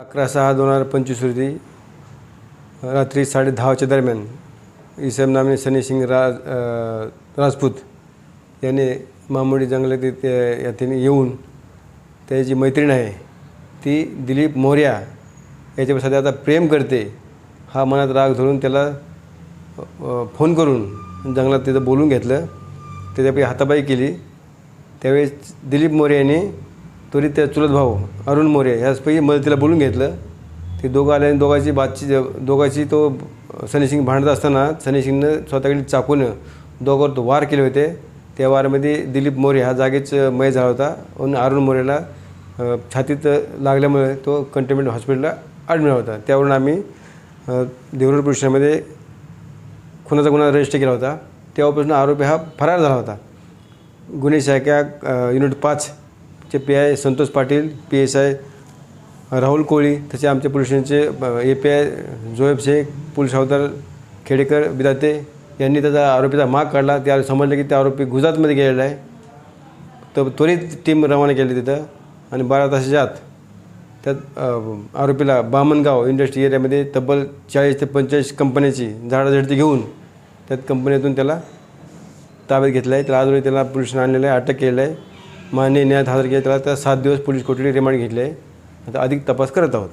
अकरा सहा दोन हजार पंचवीस रोजी रात्री साडे दहाच्या दरम्यान इसम नामे सनी सिंग राज राजपूत याने मामुडी जंगलात इथे त्याने येऊन त्याची मैत्रीण आहे ती दिलीप मोर्या याच्यावर सध्या आता प्रेम करते. हा मनात राग धरून त्याला फोन करून जंगलात तिथं बोलून घेतलं. त्याच्यापैकी हाताबाई केली. त्यावेळेस दिलीप मोर्याने त्वरित त्या चुलत भाऊ अरुण मोरे ह्याचपैकी मदतीला बोलून घेतलं. ते दोघं आले आणि दोघांची बातची दोघांची तो सनी सिंग भांडत असताना सनी सिंगनं स्वतःकडे चाकूनं दोघांवर तो वार केले होते. त्या वारमध्ये दिलीप मोरे हा जागेच मय झाला होता. आणि अरुण मोरेला छातीत लागल्यामुळे तो कंटेनमेंट हॉस्पिटलला ॲडमिट होता. त्यावरून आम्ही देवरूर पोलीस खुनाचा गुन्हा रजिस्टर केला होता. तेव्हापासून आरोपी हा फरार झाला होता. गुन्हे शाखा युनिट युनिट चे P I Santosh Patil P S I Rahul Koli तसे आमच्या पोलीस स्टेशनचे A P I Joeb Shaikh police हवालदार खेडेकर बिदाते यांनी त्याचा आरोपीचा माग काढला. त्या समजलं की त्या आरोपी गुजरातमध्ये गेलेला आहे. तर त्वरित टीम रवाना केली तिथं आणि बारा तासाच्या आत त्यात आरोपीला बामणगाव इंडस्ट्री एरियामध्ये तब्बल चाळीस ते पंचेचाळीस कंपन्याची झाडाझडती घेऊन त्यात कंपनीतून त्याला ताब्यात घेतला आहे. त्याला आजवर त्याला पोलिसांनी आणलेलं आहे अटक केलेलं आहे. मान्य न्यायात हजर केला त्याला त्या सात दिवस पोलीस कोठडी रिमांड घेतले. आहे आता अधिक तपास करत आहोत.